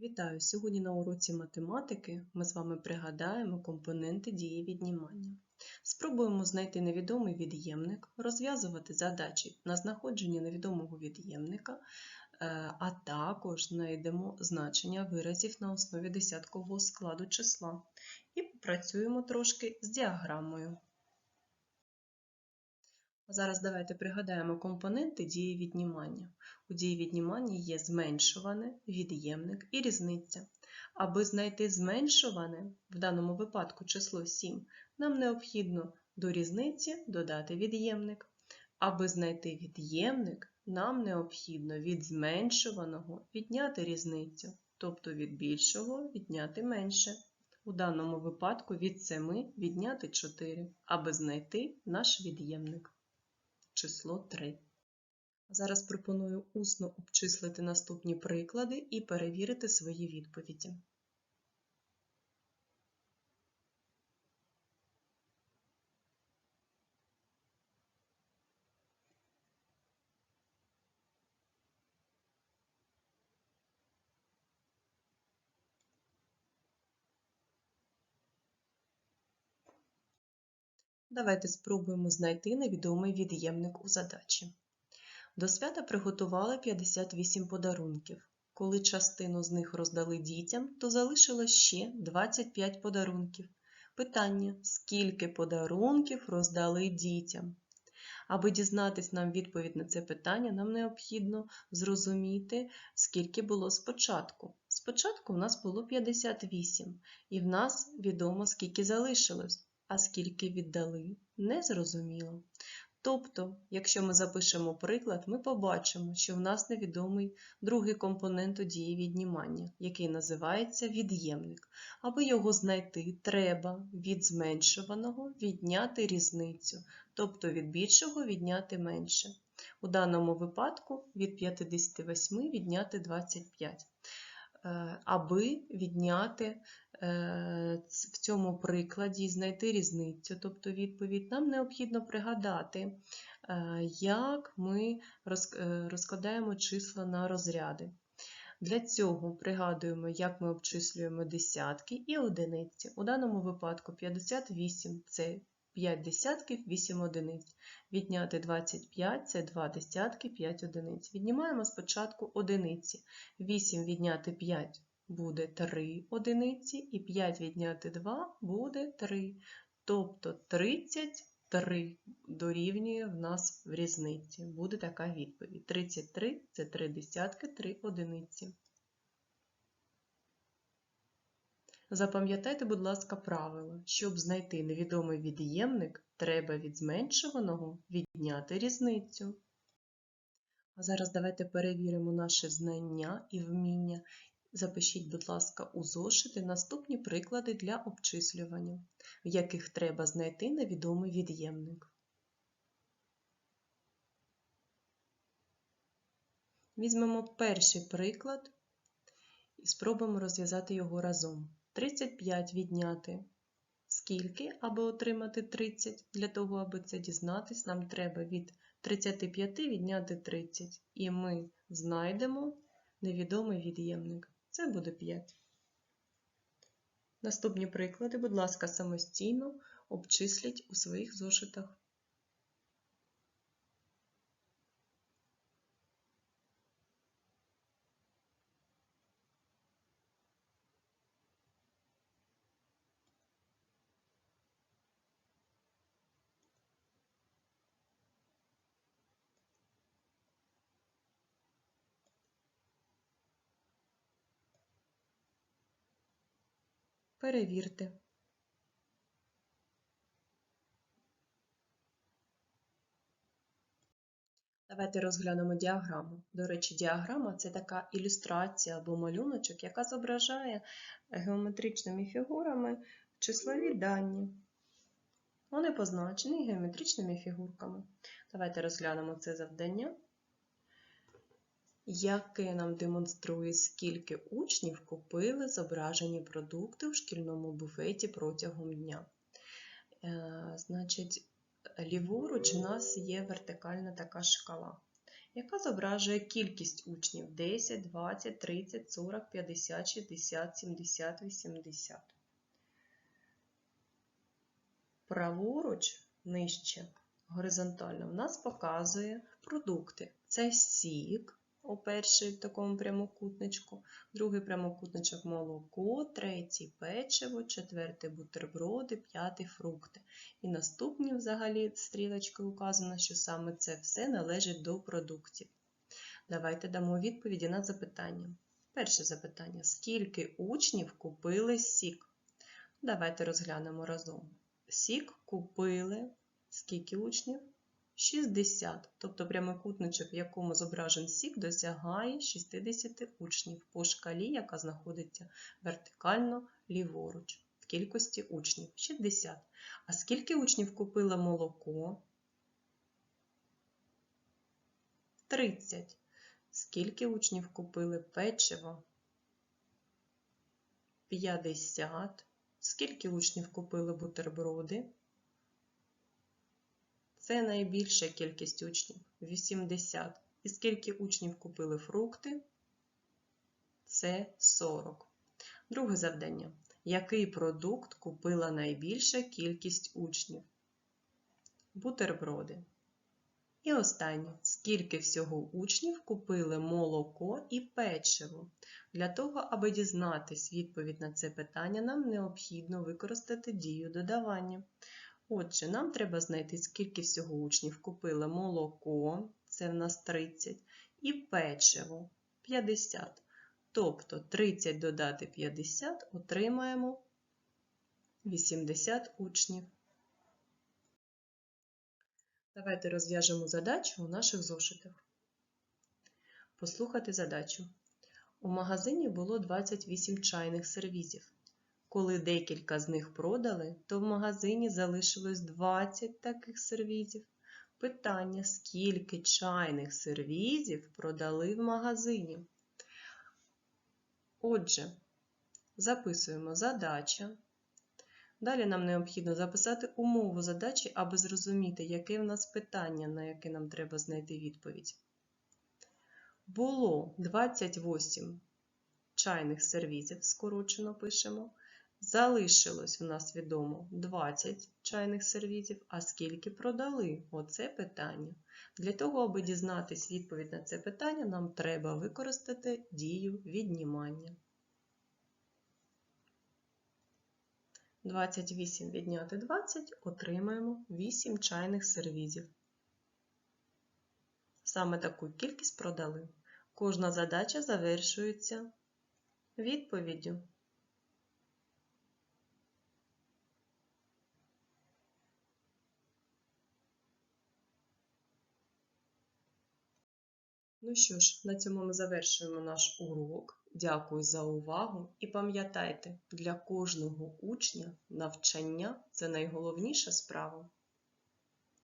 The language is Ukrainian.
Вітаю! Сьогодні на уроці математики ми з вами пригадаємо компоненти дії віднімання. Спробуємо знайти невідомий від'ємник, розв'язувати задачі на знаходження невідомого від'ємника, е, а також знайдемо значення виразів на основі десяткового складу числа і попрацюємо трошки з діаграмою. Зараз давайте пригадаємо компоненти дії віднімання. У дії віднімання є зменшуване, від'ємник і різниця. Аби знайти зменшуване, в даному випадку число 7, нам необхідно до різниці додати від'ємник. Аби знайти від'ємник, нам необхідно від зменшуваного відняти різницю, тобто від більшого відняти менше. У даному випадку від 7 відняти 4, аби знайти наш від'ємник число 3. Зараз пропоную усно обчислити наступні приклади і перевірити свої відповіді. Давайте спробуємо знайти невідомий від'ємник у задачі. До свята приготували 58 подарунків. Коли частину з них роздали дітям, то залишилось ще 25 подарунків. Питання: скільки подарунків роздали дітям? Аби дізнатись нам відповідь на це питання, нам необхідно зрозуміти, скільки було спочатку. Спочатку в нас було 58, і в нас відомо, скільки залишилось а скільки віддали, незрозуміло. Тобто, якщо ми запишемо приклад, ми побачимо, що в нас невідомий другий компонент у дії віднімання, який називається від'ємник. Аби його знайти, треба від зменшуваного відняти різницю, тобто від більшого відняти менше. У даному випадку від 58 відняти 25. Е, аби відняти е, в цьому прикладі знайти різницю, тобто відповідь, нам необхідно пригадати, е, як ми розкладаємо числа на розряди. Для цього пригадуємо, як ми обчислюємо десятки і одиниці. У даному випадку 58 це 5 десятків, 8 одиниць. Відняти 25 це 2 десятки, 5 одиниць. Віднімаємо спочатку одиниці. 8 відняти 5 буде 3 одиниці, і 5 відняти 2 буде 3. Тобто 33 дорівнює в нас в різниці. Буде така відповідь. 33 це 3 десятки, 3 одиниці. Запам'ятайте, будь ласка, правило. Щоб знайти невідомий від'ємник, треба від зменшуваного відняти різницю. А зараз давайте перевіримо наше знання і вміння. Запишіть, будь ласка, у зошити наступні приклади для обчислювання, в яких треба знайти невідомий від'ємник. Візьмемо перший приклад і спробуємо розв'язати його разом. 35 відняти. Скільки, аби отримати 30? Для того, аби це дізнатись, нам треба від 35 відняти 30. І ми знайдемо невідомий від'ємник. Це буде 5. Наступні приклади, будь ласка, самостійно обчисліть у своїх зошитах. Перевірте. Давайте розглянемо діаграму. До речі, діаграма це така ілюстрація або малюночок, яка зображає геометричними фігурами числові дані. Вони позначені геометричними фігурками. Давайте розглянемо це завдання яке нам демонструє, скільки учнів купили зображені продукти в шкільному буфеті протягом дня. Е, значить, ліворуч у нас є вертикальна така шкала. яка зображує кількість учнів 10, 20, 30, 40, 50, 60, 70, 80. Праворуч нижче горизонтально в нас показує продукти. Це сік, у перший такому прямокутничку, другий прямокутничок молоко, третій печиво, четвертий бутерброди, п'ятий фрукти. І наступні взагалі стрілочкою указано, що саме це все належить до продуктів. Давайте дамо відповіді на запитання. Перше запитання: скільки учнів купили сік? Давайте розглянемо разом. Сік купили скільки учнів? 60, тобто прямокутничок, в якому зображен сік, досягає 60 учнів по шкалі, яка знаходиться вертикально ліворуч, в кількості учнів 60. А скільки учнів купило молоко? 30. Скільки учнів купили печиво? 50. Скільки учнів купили бутерброди? Це найбільша кількість учнів 80. І скільки учнів купили фрукти? Це 40. Друге завдання. Який продукт купила найбільша кількість учнів? Бутерброди. І останнє. Скільки всього учнів купили молоко і печиво? Для того, аби дізнатись відповідь на це питання, нам необхідно використати дію додавання. Отже, нам треба знайти, скільки всього учнів купили молоко, це в нас 30, і печиво 50. Тобто 30 додати 50 отримаємо 80 учнів. Давайте розв'яжемо задачу у наших зошитах. Послухати задачу. У магазині було 28 чайних сервізів. Коли декілька з них продали, то в магазині залишилось 20 таких сервізів. Питання, скільки чайних сервізів продали в магазині? Отже, записуємо задача. Далі нам необхідно записати умову задачі, аби зрозуміти, яке в нас питання, на яке нам треба знайти відповідь. Було 28 чайних сервізів, скорочено пишемо. Залишилось в нас відомо 20 чайних сервізів, а скільки продали? Оце питання. Для того, аби дізнатись відповідь на це питання, нам треба використати дію віднімання. 28 відняти 20 отримаємо 8 чайних сервізів. Саме таку кількість продали. Кожна задача завершується відповіддю. Ну що ж, на цьому ми завершуємо наш урок. Дякую за увагу і пам'ятайте, для кожного учня навчання це найголовніша справа.